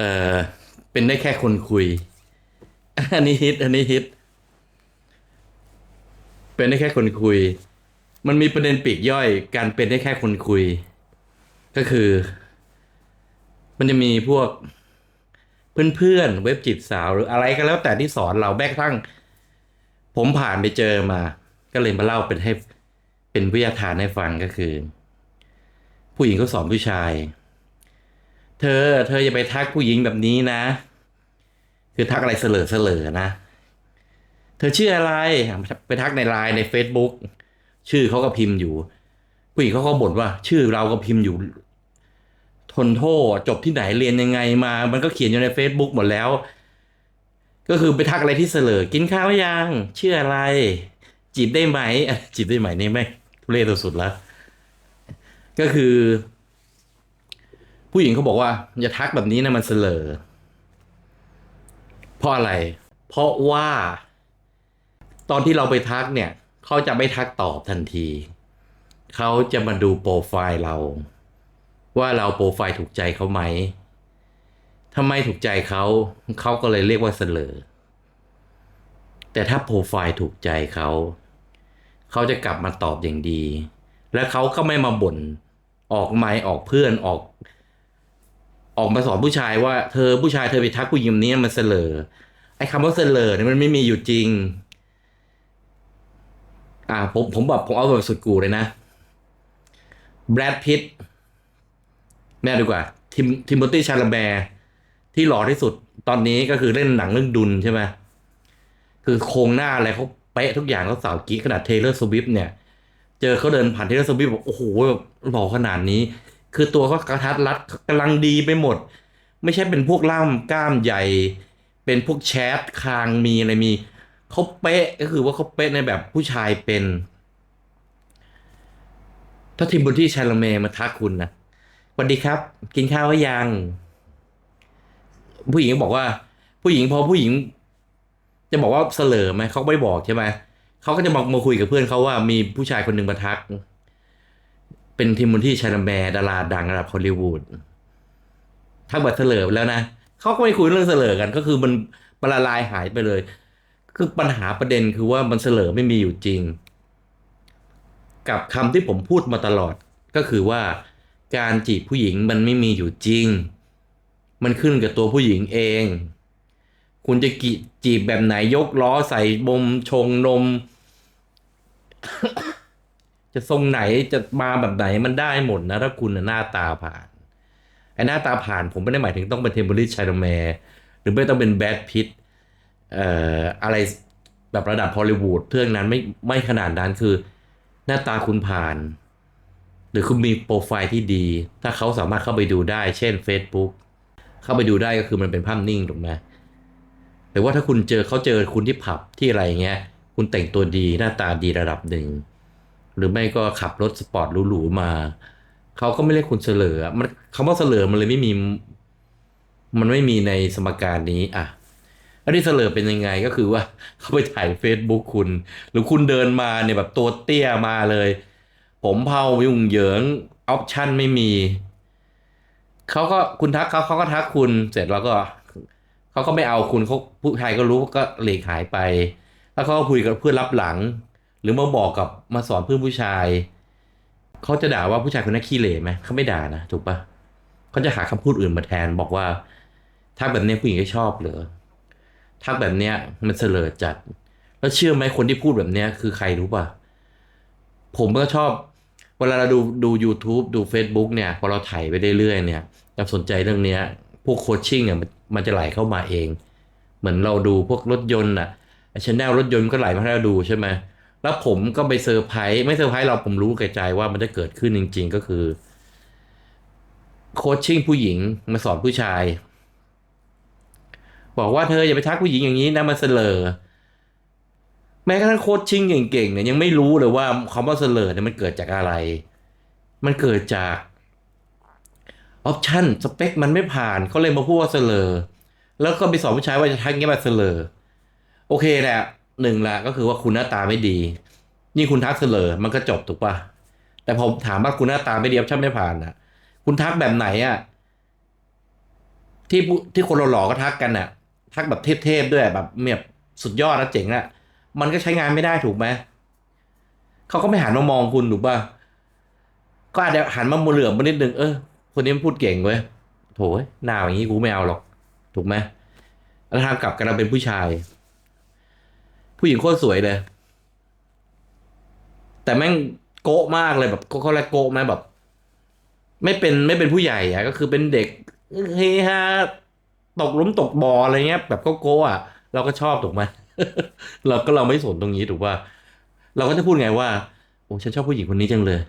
เออเป็นได้แค่คนคุย อันนี้ฮิต อันนี้ฮิต เป็นได้แค่คนคุย มันมีประเด็นปีกย่อย การเป็นได้แค่คนคุย ก็คือ มันจะมีพวกเพื่อนๆเว็บจีบสาวหรืออะไรก็แล้วแต่ที่สอนเราแม้กระทั่ง ผมผ่านไปเจอมา ก็เลยมาเล่าเป็นให้เป็นวิทยาทานให้ฟังก็คือ ผู้หญิงเขาสอนผู้ชาย เธอ เธออย่าไปทักผู้หญิงแบบนี้นะ คือทักอะไรเสลอเสลอนะ เธอชื่ออะไร ไปทักในไลน์ใน Facebook ชื่อเขาก็พิมพ์อยู่ ผู้หญิงเขาก็บ่นว่า ชื่อเราก็พิมพ์อยู่ ทนโทษจบที่ไหนเรียนยังไงมา มันก็เขียนอยู่ใน Facebook หมดแล้ว ก็คือไปทักอะไรที่เสลอกินข้าวยังชื่ออะไร จีบได้ไหมจีบได้ไหมนี่ไม่ทุเรศสุดๆแล้ว ก็คือ ผู้หญิงเขาบอกว่าอย่าทักแบบนี้นะมันเสลอ เพราะอะไร เพราะว่า ตอนที่เราไปทักเนี่ย เขาจะไม่ทักตอบทันที เขาจะมาดูโปรไฟล์เรา ว่าเราโปรไฟล์ถูกใจเขาไหมถ้าไม่ถูกใจเขาเขาก็เลยเรียกว่าเสลอ แต่ถ้าโปรไฟล์ถูกใจเขาเขาจะกลับมาตอบอย่างดี และเขาก็ไม่มาบ่นออกไมค์ออกเพื่อนออก ออกมาสอนผู้ชายว่าเธอผู้ชายเธอไปทักผู้หญิงนี้มันเสลอไอ้คำว่าเสลอเนี่ยมันไม่มีอยู่จริง อ่าผมผมแบบผมเอาแบบสุดกูเลยนะแบรดพิตแม่ดีกว่า ทิมทิมโบตี้ชาลาแบร์ที่หล่อที่สุดตอนนี้ก็คือเล่นหนังเรื่องดุลใช่ไหมคือโครงหน้าอะไรเขาเป๊ะทุกอย่างเขาสาวกิ๊กขนาดเทเลอร์สวิฟเนี่ย เจอเขาเดินผ่านเทเลอร์สวิฟบอกโอ้โหแบบหล่อขนาดนี้ คือตัวเขากระทัดรัดกำลังดีไปหมด ไม่ใช่เป็นพวกล่ามกล้ามใหญ่ เป็นพวกแชทคางมีอะไรมีเขาเป๊ะก็คือว่าเขาเป๊ะในแบบผู้ชายเป็น ถ้าทิมบนที่ชาลเมมาทักคุณนะสวัสดีครับ กินข้าวหรือยัง ผู้หญิงบอกว่า ผู้หญิงพอผู้หญิง จะบอกว่าเสลอไหมเขาไม่บอกใช่ไหมเขาก็จะมามาคุยกับเพื่อนเขาว่ามีผู้ชายคนหนึ่งมาทัก เป็นทิมบนที่ชาลเมดาราดังระดับฮอลลีวูดทักแบบเสลอแล้วนะเขาก็ไม่คุยเรื่องเสลอกัน ก็คือมันมันละลายหายไปเลย คือปัญหาประเด็นคือว่ามันเสลอไม่มีอยู่จริง กับคำที่ผมพูดมาตลอดก็คือว่าการจีบผู้หญิงมันไม่มีอยู่จริง มันขึ้นกับตัวผู้หญิงเอง คุณจะกีจีบแบบไหนยกล้อใส่บมชงนม จะทรงไหนจะมาแบบไหนมันได้หมดนะ ถ้าคุณหน้าตาผ่านไอ้หน้าตาผ่านผมไม่ได้หมายถึงต้องเป็นเทมเบอริชชัยแมร์หรือไม่ต้องเป็นแบดพิตเอ่ออะไรแบบระดับฮอลลีวูดเรื่องนั้นไม่ไม่ขนาดนั้นคือ หน้าตาคุณผ่าน หรือคุณมีโปรไฟล์ที่ดี ถ้าเขาสามารถเข้าไปดูได้ เช่น Facebook เข้าไปดูได้ก็คือมันเป็นภาพนิ่งถูกไหมหรือว่าถ้าคุณเจอเขาเจอคุณที่ผับที่อะไรเงี้ย คุณแต่งตัวดีหน้าตาดีระดับหนึ่ง หรือไม่ก็ขับรถสปอร์ตหรูๆมา เขาก็ไม่เรียกคุณเสลอมันคำว่าเสลอมันเลยไม่มี มันไม่มีในสมการนี้อะแล้วที่เสลอเป็นยังไงก็คือว่าเขาไปถ่าย Facebook คุณ หรือคุณเดินมาเนี่ยแบบตัวเตี้ยมาเลย ผมเผายุ่งเหยิงออปชั่นไม่มีเขาก็คุณทักเขาเขาก็ทักคุณเสร็จแล้วก็เขาก็ไม่เอาคุณเขาผู้ชายก็รู้ก็หลีกหายไป แล้วเขาก็คุยกับเพื่อนรับหลัง หรือมาบอกกับมาสอนเพื่อนผู้ชาย เขาจะด่าว่าผู้ชายคนนั้นขี้เหร่ไหมเขาไม่ด่านะถูกปะเขาจะหาคำพูดอื่นมาแทนบอกว่าถ้าแบบนี้ผู้หญิงก็ชอบเหรอถ้าแบบเนี้ยมันเสลอจัด แล้วเชื่อไหมคนที่พูดแบบเนี้ยคือใครรู้ปะผมก็ชอบ เวลาเราดูดู YouTube ดู Facebook เนี่ยพอเราถ่ายไปเรื่อยๆเนี่ยเราสนใจเรื่องเนี้ย พวกโคชชิ่งเนี่ยมันมันจะไหลเข้ามาเอง เหมือนเราดูพวกรถยนต์อะชแนลรถยนต์ก็ไหลมาให้เราดูใช่ไหม แล้วผมก็ไปเซอร์ไพรส์ไม่เซอร์ไพรส์เราผมรู้แก่ใจว่ามันจะเกิดขึ้นจริง ๆ ก็คือ โคชชิ่งผู้หญิงมาสอนผู้ชาย บอกว่าเธออย่าไปทักผู้หญิงอย่างนี้นะมันเสลอแม้กระทั่งโคชชิ่งเก่งๆเนี่ยยังไม่รู้เลยว่าคำว่าเสลอเนี่ยมันเกิดจากอะไร มันเกิดจากออปชั่นสเปคมันไม่ผ่านเขาเลยมาพูดว่าเสลอแล้วก็ไปสอนผู้ชายว่าจะทักอย่างนี้มาเสลอโอเคแหละ หนึ่งละก็คือว่าคุณหน้าตาไม่ดี นี่คุณทักเสลอมันก็จบถูกปะแต่พอถามว่าคุณหน้าตาไม่ดีออปชั่นไม่ผ่านอะคุณทักแบบไหนอะที่ผู้ที่คนหล่อๆก็ทักกันน่ะทักแบบเทพๆด้วยแบบแบบสุดยอดนะเจ๋งอะมันก็ใช้งานไม่ได้ถูกไหมเขาก็ไม่หันมามองคุณถูกป่ะก็อาจจะหันมาเหลือบมานิดนึงเออคนนี้มันพูดเก่งเว้ยโถยหน้าอย่างนี้กูไม่เอาหรอก ถูกไหมแล้วทางกลับกันเราเป็นผู้ชาย ผู้หญิงโคตรสวยเลย แต่แม่งโกะมากเลยแบบเขาเรียกโกะไหมแบบ ไม่เป็นไม่เป็นผู้ใหญ่อะก็คือเป็นเด็กเฮฮาตกลุมตกบ่ออะไรเงี้ย แบบก็โกะอะเราก็ชอบถูกไหมเราก็เราไม่สนตรงนี้ถูกป่ะเราก็จะพูดไงว่าโอ้ฉันชอบผู้หญิงคนนี้จังเลย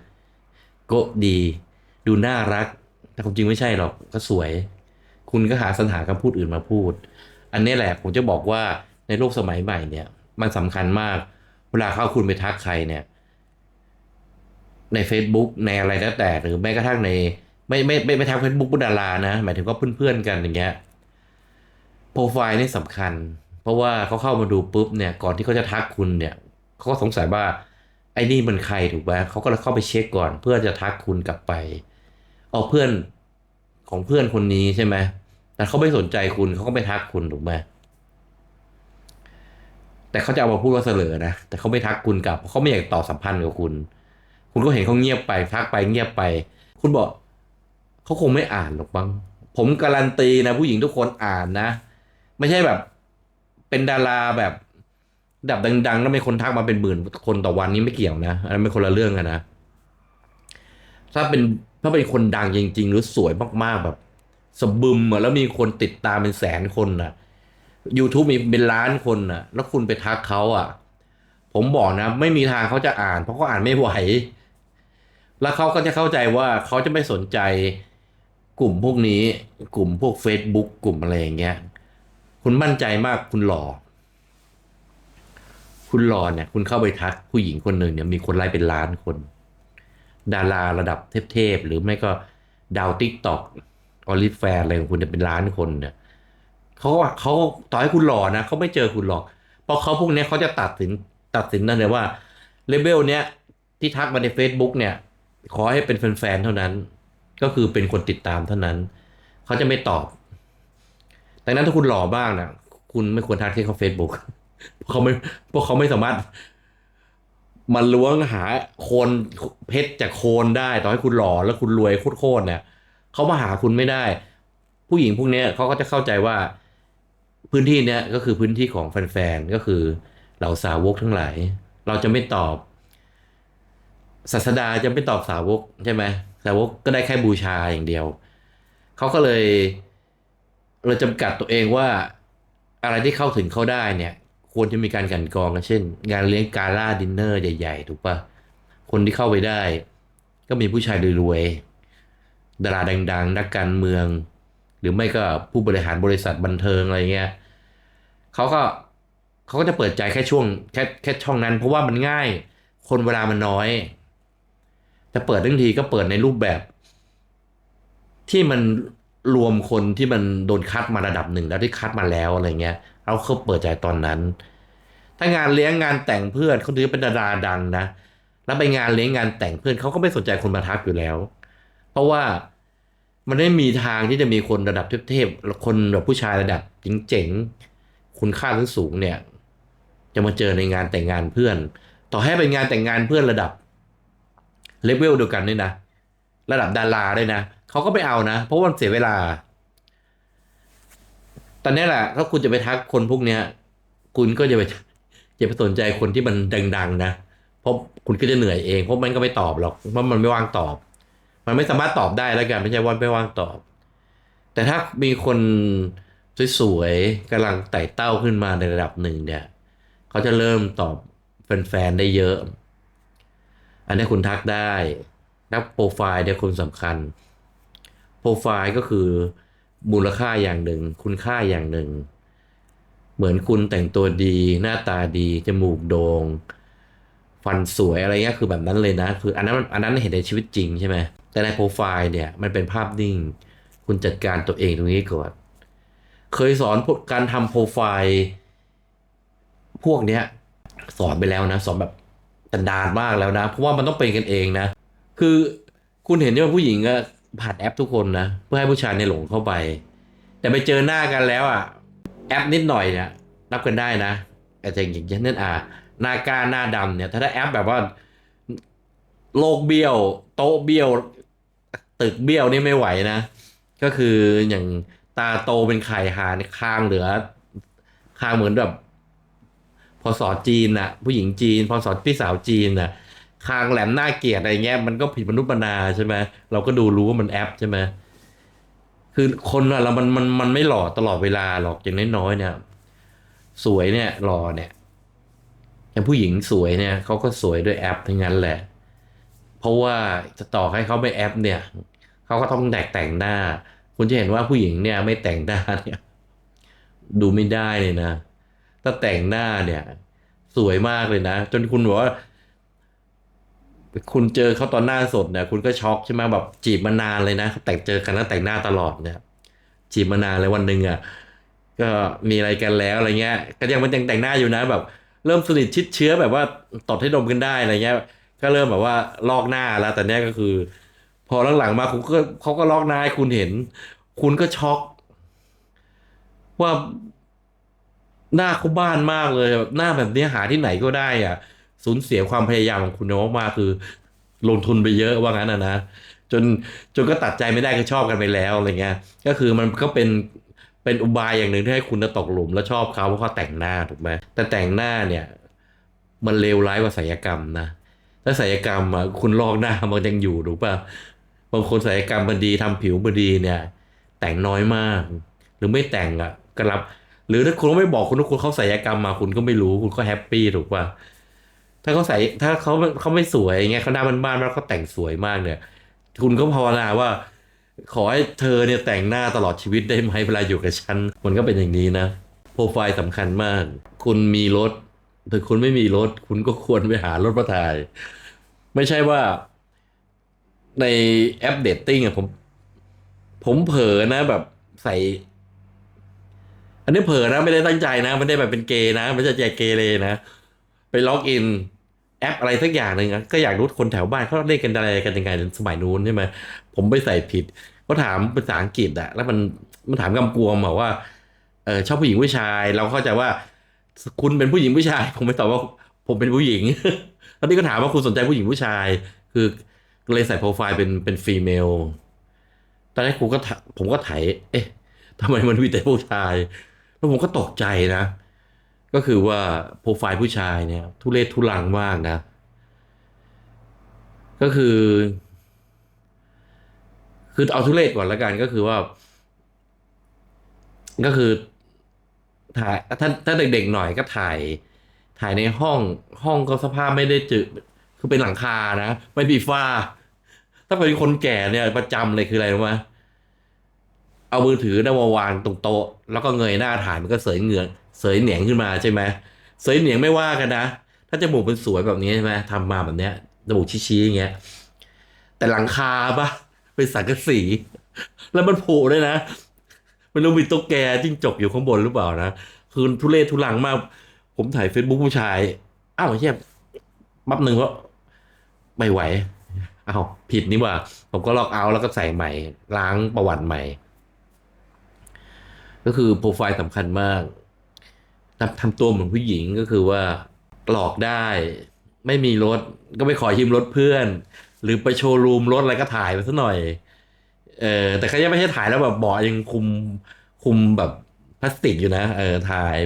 โกะดี ดูน่ารัก แต่ความจริงไม่ใช่หรอกก็สวย คุณก็หาสรรหาคำพูดอื่นมาพูด อันนี้แหละผมจะบอกว่าในโลกสมัยใหม่เนี่ย มันสำคัญมาก เวลาเข้าคุณไปทักใครเนี่ย ใน Facebook ในอะไรแล้วแต่ หรือแม้กระทั่งใน ไม่ไม่ไม่ไม่ทักเฟซบุ๊กดารานะ หมายถึงว่าเพื่อนๆกันอย่างเงี้ยโปรไฟล์นี่สำคัญ เพราะว่าเขาเข้ามาดูปุ๊บเนี่ย ก่อนที่เขาจะทักคุณเนี่ยเขาก็สงสัยว่าไอ้นี่มันใครถูกไหมเขาก็เลยเข้าไปเช็คก่อน เพื่อจะทักคุณกลับไปเอาเพื่อนของเพื่อนคนนี้ใช่ไหมแต่เขาไม่สนใจคุณเขาก็ไม่ทักคุณถูกไหม แต่เขาจะเอามาพูดว่าเสลอนะ แต่เขาไม่ทักคุณกลับเขาไม่อยากต่อสัมพันธ์กับคุณ คุณก็เห็นเขาเงียบไปทักไปเงียบไป คุณบอกเขาคงไม่อ่านหรอกบ้างผมการันตีนะ ผู้หญิงทุกคนอ่านนะ ไม่ใช่แบบ เป็นดาราแบบดับดังๆแล้วมีคนทักมาเป็นหมื่นคนต่อวันนี้ไม่เกี่ยวนะอันนั้นเป็นคนละเรื่องกันนะ ถ้าเป็นถ้าเป็นคนดังจริง ๆ หรือสวยมากๆแบบ สบึมอะแล้วมีคนติดตามเป็นแสนคนน่ะ YouTube มีเป็นล้านคนน่ะ แล้วคุณไปทักเขาอะ ผมบอกนะ ไม่มีทางเขาจะอ่าน เพราะเขาอ่านไม่ไหว แล้วเขาก็จะเข้าใจว่าเขาจะไม่สนใจกลุ่มพวกนี้ กลุ่มพวก Facebook กลุ่มอะไรอย่างเงี้ย คุณมั่นใจมากคุณหล่อ คุณหล่อเนี่ย คุณเข้าไปทักผู้หญิงคนหนึ่งเนี่ยมีคนไลค์เป็นล้านคน ดาราระดับเทพๆหรือไม่ก็ดาวติ๊กต็อกออลิแฟนอะไรของคุณเนี่ยเป็นล้านคนเนี่ย เขาก็เขาต่อให้คุณหล่อนะเขาไม่เจอคุณหรอก เพราะเขาพวกนี้เขาจะตัดสินตัดสินนั่นเลยว่าเลเวลเนี้ยที่ทักมาใน Facebook เนี่ย ขอให้เป็นแฟนๆเท่านั้น ก็คือเป็นคนติดตามเท่านั้น เขาจะไม่ตอบดังนั้นถ้าคุณหล่อบ้างนะคุณไม่ควรทักที่เขา Facebook เพราะเขาไม่เพราะเขาไม่สามารถมันล้วงหาโคนเพชรจากโคนได้ ต่อให้คุณหล่อแล้วคุณรวยโคตรๆเนี่ยเขามาหาคุณไม่ได้ ผู้หญิงพวกนี้เขาก็จะเข้าใจว่า พื้นที่เนี้ยก็คือพื้นที่ของแฟนๆก็คือเหล่าสาวกทั้งหลาย เราจะไม่ตอบศาสดาจะไม่ตอบสาวกใช่ไหมสาวกก็ได้แค่บูชาอย่างเดียวเขาก็เลยเลยจำกัดตัวเองว่าอะไรที่เข้าถึงเขาได้เนี่ย ควรจะมีการกันกองนเช่น งานเลี้ยงกาล่าดินเนอร์ใหญ่ๆ ถูกปะคนที่เข้าไปได้ ก็มีผู้ชายรวยๆดาราดัง ๆ นักการเมือง หรือไม่ก็ผู้บริหารบริษัทบันเทิงอะไรเงี้ย เขาก็เขาก็จะเปิดใจแค่ช่วงแค่แค่ช่องนั้น เพราะว่ามันง่าย คนเวลามันน้อย จะเปิดทั้งทีก็เปิดในรูปแบบ ที่มันรวมคนที่มันโดนคัดมาระดับหนึ่งแล้วที่คัดมาแล้วอะไรเงี้ยเอาเขาเปิดใจตอนนั้น ถ้างานเลี้ยงงานแต่งเพื่อนเขาถือเป็นดาราดังนะแล้วไปงานเลี้ยงงานแต่งเพื่อนเขาก็ไม่สนใจคนมาทักอยู่แล้ว เพราะว่ามันไม่มีทางที่จะมีคนระดับเทพๆคนแบบผู้ชายระดับเจ๋งๆ คุณค่าทั้งสูงเนี่ย จะมาเจอในงานแต่งงานเพื่อน ต่อให้เป็นงานแต่งงานเพื่อนระดับเลเวลเดียวกันด้วยนะ ระดับดาราด้วยนะเขาก็ไม่เอานะ เพราะว่ามันเสียเวลา ตอนนี้แหละถ้าคุณจะไปทักคนพวกเนี้ย คุณก็จะไปจะไปสนใจคนที่มันดังๆ นะเพราะคุณก็จะเหนื่อยเองเพราะมันก็ไม่ตอบหรอกเพราะมันไม่ว่างตอบ มันไม่สามารถตอบได้แล้วกันไม่ใช่ว่าไม่ว่างตอบ แต่ถ้ามีคน สวยๆกำลังไต่เต้าขึ้นมาในระดับหนึ่งเนี่ยเขาจะเริ่มตอบแฟนๆได้เยอะ อันนี้คุณทักได้นับโปรไฟล์เนี่ยคุณสำคัญ โปรไฟล์ก็คือมูลค่าอย่างหนึ่ง คุณค่าอย่างหนึ่ง เหมือนคุณแต่งตัวดี หน้าตาดี จมูกโดง่งฟันสวยอะไรเงี้ยคือแบบนั้นเลยนะ คืออันนั้นอันนั้นเห็นในชีวิตจริงใช่ไหมแต่ในโปรไฟล์เนี่ยมันเป็นภาพนิ่ง คุณจัดการตัวเองตรงนี้ก่อน เคยสอนการทำโปรไฟล์พวกเนี้ย สอนไปแล้วนะ สอนแบบตันดานมากแล้วนะ เพราะว่ามันต้องเป็นกันเองนะ คือคุณเห็นที่ว่าผู้หญิงอะผ่านแอปทุกคนนะ เพื่อให้ผู้ชายในหลงเข้าไป แต่ไปเจอหน้ากันแล้วอะ แอปนิดหน่อยเนี่ยนับกันได้นะอาจจะอย่างเช่นนั่นอะหน้ากาหน้าดำเนี่ย ถ้าได้แอปแบบว่า โลกเบี้ยว โต๊ะเบี้ยว ตึกเบี้ยวนี่ไม่ไหวนะ ก็คืออย่าง ตาโตเป็นไข่หาในคางเหลือคางเหมือนแบบพอสอจีนน่ะ ผู้หญิงจีน พอสอพี่สาวจีนน่ะ คางแหลมหน้าเกลียดอะไรเงี้ยมันก็ผิดมนุษย์มนาใช่ไหมเราก็ดูรู้ว่ามันแอปใช่ไหมคือคนเรามันมันมันไม่หล่อตลอดเวลาหรอกอย่างน้อยๆเนี่ย สวยเนี่ยหล่อเนี่ยอย่างผู้หญิงสวยเนี่ยเขาก็สวยด้วยแอปทั้งนั้นแหละ เพราะว่าจะต่อให้เขาไม่แอปเนี่ยเขาก็ต้องแตกแต่งหน้า คุณจะเห็นว่าผู้หญิงเนี่ยไม่แต่งหน้าเนี่ยดูไม่ได้เลยนะ ถ้าแต่งหน้าเนี่ย สวยมากเลยนะ จนคุณบอกว่า คุณเจอเขาตอนหน้าสดเนี่ย คุณก็ช็อกใช่ไหมแบบจีบมานานเลยนะแต่งเจอกันแล้วแต่งหน้าตลอดเนี่ย จีบมานานเลยวันหนึ่งอะก็มีอะไรกันแล้วอะไรเงี้ย ก็ยังเป็นแต่งแต่งหน้าอยู่นะแบบ เริ่มสนิทชิดเชื้อแบบว่าตดให้ดมกันได้อะไรเงี้ย ก็เริ่มแบบว่าลอกหน้าแล้วแต่เนี้ยก็คือ พอหลังๆมาคุณก็เขาก็ลอกหน้าให้คุณเห็น คุณก็ช็อก ว่าหน้าเขาบ้านมากเลยแบบหน้าแบบนี้หาที่ไหนก็ได้อะสูญเสียความพยายามของคุณมากๆคือ ลงทุนไปเยอะว่างั้นนะนะจนจนก็ตัดใจไม่ได้ก็ชอบกันไปแล้วอะไรเงี้ย ก็คือมันก็เป็นเป็นอุบายอย่างหนึ่งที่ให้คุณตกหลุมแล้วชอบเขาเพราะเขาแต่งหน้าถูกไหมแต่แต่งหน้าเนี่ย มันเลวร้ายกว่าศัลยกรรมนะถ้าศัลยกรรมอะคุณลอกหน้ามันยังอยู่ถูกป่ะ บางคนศัลยกรรมมันดีทำผิวมันดีเนี่ย แต่งน้อยมาก หรือไม่แต่งอะก็รับ หรือถ้าคุณไม่บอกคุณว่าคุณเขาศัลยกรรมมาคุณก็ไม่รู้คุณก็แฮปปี้ถูกป่ะถ้าเขาใส่ถ้าเขาเขาไม่สวยอย่างเงี้ยเขาหน้าบ้านๆแล้วเขาแต่งสวยมากเนี่ย คุณก็ภาวนาว่า ขอให้เธอเนี่ยแต่งหน้าตลอดชีวิตได้ไหมเวลาอยู่กับฉันมันก็เป็นอย่างนี้นะโปรไฟล์สำคัญมาก คุณมีรถ แต่คุณไม่มีรถ คุณก็ควรไปหารถมาถ่าย ไม่ใช่ว่า ในแอปเดตติ้งอะผม ผมเผลอนะแบบใส่ อันนี้เผลอนะไม่ได้ตั้งใจนะไม่ได้แบบเป็นเกย์นะไม่ใช่ใจเกเรนะ ไปล็อกอินแอปอะไรสักอย่างหนึ่งก็อยากรู้คนแถวบ้านเขาเล่นกันอะไรกันยังไงสมัยนู้นใช่ไหมผมไปใส่ผิดเขาถามภาษาอังกฤษอะแล้วมันมันถามกำกวมบอกว่าเออชอบผู้หญิงผู้ชาย เราเข้าใจว่า คุณเป็นผู้หญิงผู้ชาย ผมไม่ตอบว่าผมเป็นผู้หญิงแล้วนี่ก็ถามว่าคุณสนใจผู้หญิงผู้ชาย คือ เลยใส่โปรไฟล์เป็นเป็นฟีเมล ตอนแรกผมก็ผมก็ไถ เอ๊ะทำไมมันมีแต่ผู้ชาย แล้วผมก็ตกใจนะ ก็คือว่าโปรไฟล์ผู้ชายเนี่ย ทุเรศทุลังมากนะ ก็คือ คือเอาทุเรศก่อนละกันก็คือว่า ก็คือถ่ายถ้าถ้าเด็กๆหน่อยก็ถ่าย ถ่ายในห้องห้องก็สภาพไม่ได้จืดคือเป็นหลังคานะ ไม่มีฝ้า ถ้าเป็นคนแก่เนี่ยประจำเลยคืออะไรรู้ไหมเอามือถือนะมาวางตรงโต๊ะแล้วก็เงยหน้าถ่ายมันก็เสยเหงือกเสยเหนียงขึ้นมาใช่ไหมเสยเหนียงไม่ว่ากันนะ ถ้าจมูกเป็นสวยแบบนี้ใช่ไหมทำมาแบบเนี้ยจมูกชี้ๆอย่างเงี้ย แต่หลังคาปะเป็นสังกะสี แล้วมันโผล่ด้วยนะไม่รู้มีตุ๊กแกจิ้งจกอยู่ข้างบนหรือเปล่านะคือทุเรศทุลังมาก ผมถ่ายเฟซบุ๊กผู้ชาย อ้าวเฮียปั๊บหนึ่งว่าไม่ไหว อ้าวผิดนี่ว่า ผมก็ล็อกเอาท์แล้วก็ใส่ใหม่ ล้างประวัติใหม่ ก็คือโปรไฟล์สำคัญมากทำทำตัวเหมือนผู้หญิงก็คือว่าหลอกได้ ไม่มีรถก็ไปขอยืมรถเพื่อน หรือไปโชว์รูมรถอะไรก็ถ่ายไปสักหน่อย เออแต่เขายังไม่ใช่ถ่ายแล้วแบบเบาะยังคุมคุมแบบพลาสติกอยู่นะ เออถ่าย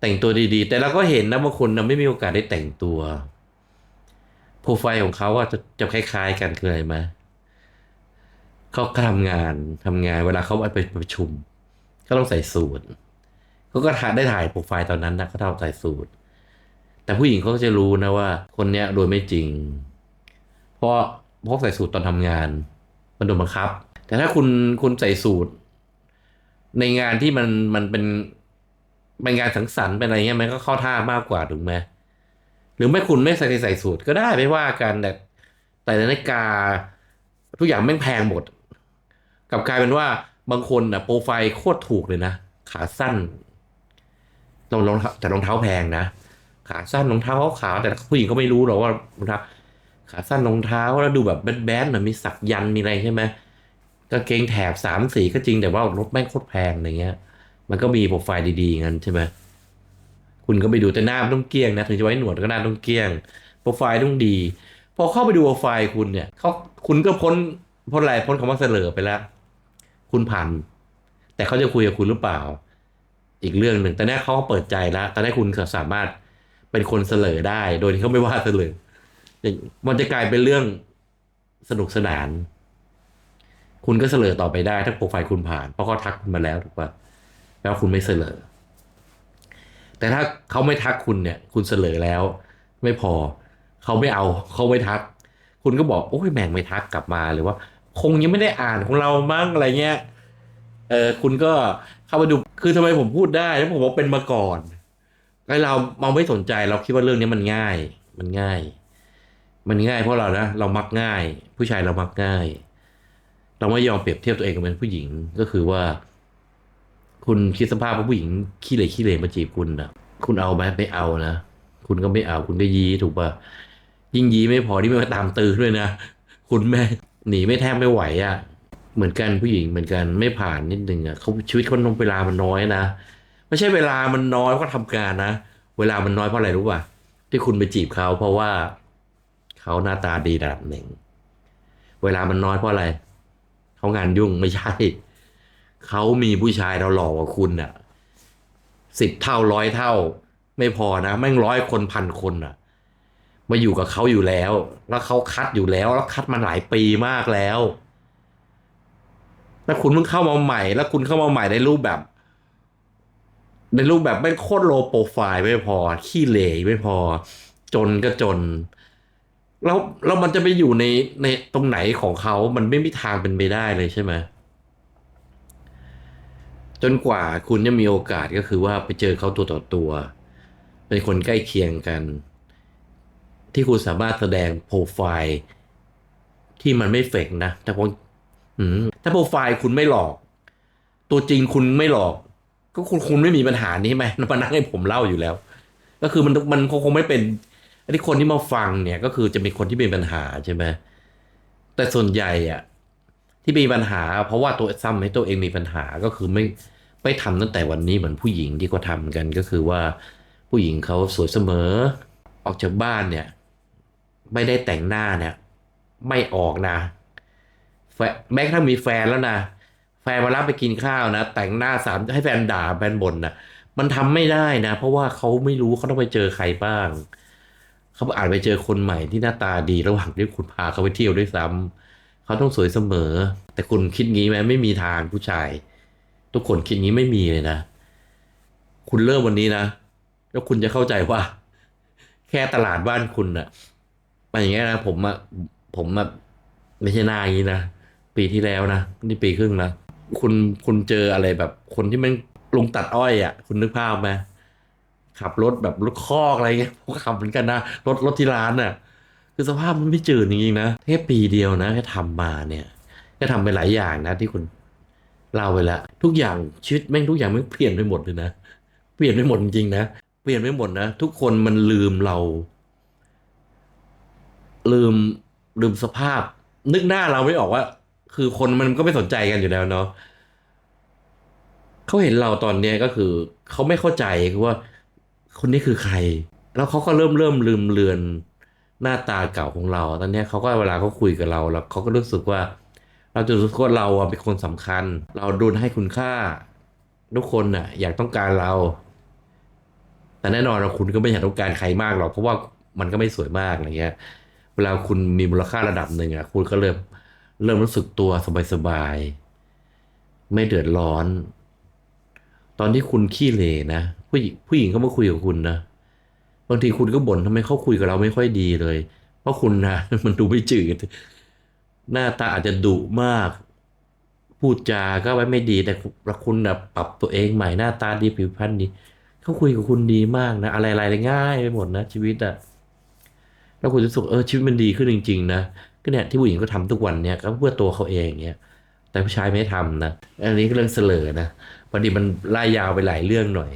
แต่งตัวดีๆ แต่เราก็เห็นนะบางคนนะไม่มีโอกาสได้แต่งตัว โปรไฟล์ของเขาว่าจะจะคล้ายๆกันคืออะไรไหมเขาก็ทำงานทำงานเวลาเขาไปประชุมก็ต้องใส่สูทเขาก็ถ่ายได้ถ่ายโปรไฟล์ตอนนั้นนะเขาทำใส่สูทแต่ผู้หญิงเขาก็จะรู้นะว่า คนเนี้ยโดยไม่จริง เพราะเพราะใส่สูทตอนทำงาน มันโดนบังคับ แต่ถ้าคุณคุณใส่สูทในงานที่มันมันเป็นเป็นงานสังสรรค์เป็นอะไรเงี้ยมันก็เข้าท่ามากกว่าถูกไหม หรือไม่คุณไม่ใส่ใส่สูทก็ได้ไม่ว่ากันแต่แต่นาฬิกา ทุกอย่างแม่งแพงหมดกับกลายเป็นว่าบางคนนะโปรไฟล์โคตรถูกเลยนะ ขาสั้นรองรองแต่รองเท้าแพงนะ ขาสั้นรองเท้าขาวแต่ผู้หญิงเขาไม่รู้หรอกว่ารองเท้าขาสั้นรองเท้าแล้วดูแบบแบนๆหน่อยมีสักยันมีอะไรใช่ไหมกางเกงแถบสามสีก็จริงแต่ว่ารถแม่งโคตรแพงอะไรเงี้ย มันก็มีโปรไฟล์ดีๆงั้นใช่ไหม คุณก็ไปดูแต่หน้าต้องเกลี้ยงนะถึงจะไว้หนวดก็หน้าต้องเกลี้ยงโปรไฟล์ต้องดี พอเข้าไปดูโปรไฟล์คุณเนี่ยเขาคุณก็พ้นพ้นอะไรพ้นคำว่าเสลอไปแล้ว คุณผ่านแต่เขาจะคุยกับคุณหรือเปล่า อีกเรื่องหนึ่งแต่เนี้ยเขาเปิดใจแล้วแต่ได้คุณสามารถเป็นคนเสลอได้ โดยที่เขาไม่ว่าเสลออย่างมันจะกลายเป็นเรื่องสนุกสนาน คุณก็เสลอต่อไปได้ ถ้าโปรไฟล์คุณผ่าน เพราะเขาทักคุณมาแล้วถูกปะแล้วคุณไม่เสลอ แต่ถ้าเขาไม่ทักคุณเนี่ย คุณเสลอแล้ว ไม่พอ เขาไม่เอาเขาไม่ทัก คุณก็บอกโอ้ยแม่งไม่ทักกลับมาหรือว่า คงยังไม่ได้อ่านของเรามั้งอะไรเงี้ยเออคุณก็เข้ามาดูคือทำไมผมพูดได้แล้วผมบอกเป็นมาก่อนไอเราเราไม่สนใจเราคิดว่าเรื่องนี้มันง่าย มันง่าย มันง่ายเพราะเรานะเรามักง่าย ผู้ชายเรามักง่าย เราไม่ยอมเปรียบเทียบตัวเองกับเป็นผู้หญิงก็คือว่า คุณคิดสภาพว่าผู้หญิงขี้เหร่ขี้เหร่มาจีบคุณนะคุณเอาไหมไม่เอานะ คุณก็ไม่เอา คุณก็ยี้ถูกป่ะยิ่งยี้ไม่พอที่ไม่มาตามตื้อด้วยนะ คุณแม่หนีไม่แทบไม่ไหวอะ่ะ เหมือนกันผู้หญิงเหมือนกันไม่ผ่านนิดนึงอะ่ะเขาชีวิตคนนเวลามันน้อยนะ ไม่ใช่เวลามันน้อยเพราะทำการนะ เวลามันน้อยเพราะอะไรรู้ป่ะ ที่คุณไปจีบเขาเพราะว่าเขาหน้าตาดีระดับหนึ่ง เวลามันน้อยเพราะอะไร เขางานยุ่งไม่ใช่ เขามีผู้ชายเราหล่อกว่าคุณอะสิบเท่าร้อยเท่า ไม่พอนะแม่งร้อยคนพันคนอะ มาอยู่กับเขาอยู่แล้ว แล้วเขาคัดอยู่แล้ว แล้วคัดมาหลายปีมากแล้ว แล้วคุณเพิ่งเข้ามาใหม่ แล้วคุณเข้ามาใหม่ในรูปแบบ ในรูปแบบไม่โคตรโลโปรไฟล์ไม่พอ ขี้เหร่ไม่พอ จนก็จน แล้วแล้วมันจะไปอยู่ในในตรงไหนของเขา มันไม่มีทางเป็นไปได้เลยใช่ไหม จนกว่าคุณจะมีโอกาสก็คือว่าไปเจอเขาตัวต่อตัว เป็นคนใกล้เคียงกัน ที่คุณสามารถแสดงโปรไฟล์ที่มันไม่เฟกนะแต่พออืมถ้าโปรไฟล์คุณไม่หลอก ตัวจริงคุณไม่หลอก ก็คุณคุณไม่มีปัญหานี้ไหมมานั่งให้ผมเล่าอยู่แล้ว ก็คือมันมันคงไม่เป็นอันที่คนที่มาฟังเนี่ย ก็คือจะเป็นคนที่มีปัญหาใช่ไหมแต่ส่วนใหญ่อะ ที่มีปัญหา เพราะว่าตัวซ้ำให้ตัวเองมีปัญหาก็คือไม่ไม่ทำตั้งแต่วันนี้เหมือนผู้หญิงที่เขาทำกันก็คือว่าผู้หญิงเขาสวยเสมอ ออกจากบ้านเนี่ย ไม่ได้แต่งหน้าเนี่ย ไม่ออกนะแฟแม้กระทั่งมีแฟนแล้วนะแฟนมารับไปกินข้าวนะ แต่งหน้าสามให้แฟนด่าแฟนบ่นนะมันทำไม่ได้นะ เพราะว่าเขาไม่รู้เขาต้องไปเจอใครบ้าง เขาอาจไปเจอคนใหม่ที่หน้าตาดีระหว่างที่คุณพาเขาไปเที่ยวด้วยซ้ำ เขาต้องสวยเสมอ แต่คุณคิดงี้ไหมไม่มีทางผู้ชาย ทุกคนคิดงี้ไม่มีเลยนะ คุณเริ่มวันนี้นะ แล้วคุณจะเข้าใจว่า แค่ตลาดบ้านคุณอะมันอย่างเงี้ยนะผมอะผมอะไม่ใช่นาอย่างนี้นะปีที่แล้วนะนี่ปีครึ่งนะคุณคุณเจออะไรแบบ คนที่มันลงตัดอ้อยอะคุณนึกภาพไหมขับรถแบบรถคอกอะไรเงี้ยผมก็ขับเหมือนกันนะรถรถที่ร้านอะ คือสภาพมันไม่จืดจริงๆนะแค่ปีเดียวนะแค่ทำมาเนี่ยก็ทำไปหลายอย่างนะที่คุณเล่าไปแล้วทุกอย่างชีวิตแม่งทุกอย่างไม่งเปลี่ยนไปหมดเลยนะเปลี่ยนไปหมดจริงๆนะเปลี่ยนไปหมดนะทุกคนมันลืมเรา ลืมลืมสภาพ นึกหน้าเราไม่ออกว่า คือคนมันก็ไม่สนใจกันอยู่แล้วเนาะเขาเห็นเราตอนเนี้ยก็คือเขาไม่เข้าใจคือว่า คนนี้คือใคร แล้วเขาก็เริ่มเริ่มลืมเลือน หน้าตาเก่าของเรา ตอนนี้เขาก็เวลาเขาคุยกับเราแล้วเขาก็รู้สึกว่า เราจะรู้สึกว่าเราเป็นคนสำคัญ เราโดนให้คุณค่า ทุกคนน่ะ อยากต้องการเรา แต่แน่นอนเราคุณก็ไม่อยากต้องการใครมากหรอกเพราะว่ามันก็ไม่สวยมากอะไรเงี้ย เวลาคุณมีมูลค่าระดับหนึ่งอะคุณก็เริ่มเริ่มรู้สึกตัวสบายๆไม่เดือดร้อน ตอนที่คุณขี้เหร่นะผู้หญิงผู้หญิงเขามาคุยกับคุณนะ บางทีคุณก็บ่นทำไมเขาคุยกับเราไม่ค่อยดีเลย เพราะคุณนะมันดูไม่จืด หน้าตาอาจจะดุมาก พูดจาก็ไว้ไม่ดีแต่คุณนะปรับตัวเองใหม่หน้าตาดีผิวพรรณดีเขาคุยกับคุณดีมากนะ อะไรๆง่ายไปหมดนะชีวิตอะแล้วคุณจะสึกเออชีวิตมันดีขึ้นจริง ๆ นะก็เนี่ยที่ผู้หญิงก็ทำทุกวันเนี่ยก็เพื่อตัวเขาเองเนี่ยแต่ผู้ชายไม่ทำนะอันนี้ก็เรื่องเสลอนะพอดีมันไล่ยาวไปหลายเรื่องหน่อย